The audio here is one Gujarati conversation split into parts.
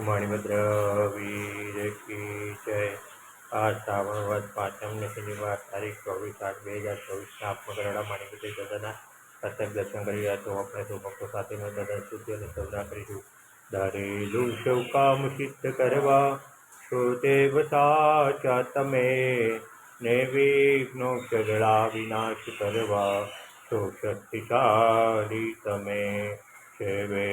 મણિભદ્ર વીર કી જય આ શ્રાવણ વદ પાંચમને શનિવાર તારીખ ચોવીસ આઠ બે હજાર ચોવીસના મકરડા મણિપતિ દાદાના પ્રત્યેક દર્શન કરી રહ્યા તો આપણે સૌ ભક્તો સાથેનું દાદા સ્તુતિ અને સૌદા કરીશું ધરેલું સૌ કામ સિદ્ધ કરવા છો દેવ સાચા તમે ને વિઘ્નો ઝઘડા વિનાશ કરવા છો શક્તિશાળી તમે સેવે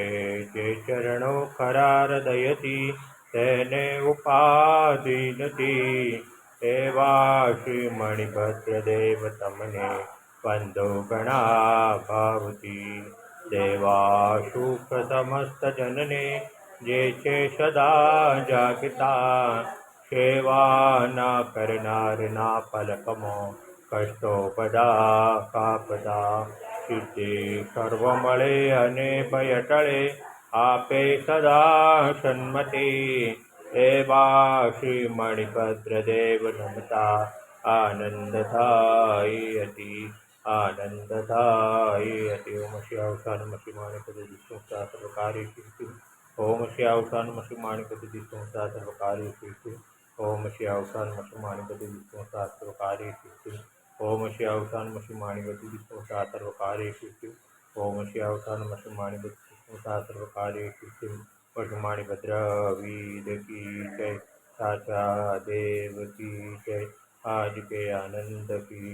જે ચરણો ખરા હૃદયથી તેને ઉપાધિ નથી એવા શ્રી મણિભદ્ર દેવ તમને વંદો ગણા ભાવતી દેવા સુખ સમસ્ત જનને જે છે સદા જાગતા સેવા ના કરનારના પલકમો કષ્ટો બધા કાપતા સિદ્ધિ સર્વ મળે અને ભય ટળે આપે સદા સન્મતિ. એવા શ્રી મણિભદ્ર દેવ નમતા. આનંદ થાય હતી આનંદ થાય હતી ઓમ શ્રી અવસાન મસી માણિપતિ વિષ્ણુ સહસ્રકારી કીર્તિ ઓમ શ્રી અવસાન મસી માણિપતિ વિષ્ણુ સહસ્રકારી કીર્તિ ઓમ શ્રી અવસાન મસી માણિપતિ વિષ્ણુ સહસ્રકારી કીર્તિ ઓમ શ્રી અવસાન મસી માણિપતિ વિષ્ણુ સહસ્રકારી કીર્તિ ઓમ શ્રી અવસાન મસી માણિપતિ વિષ્ણુ સહસ્રકારી કીર્તિ પશુમાણી ભદ્ર વીર કી જય સાચા દેવ કી જય આજ કે આનંદ કી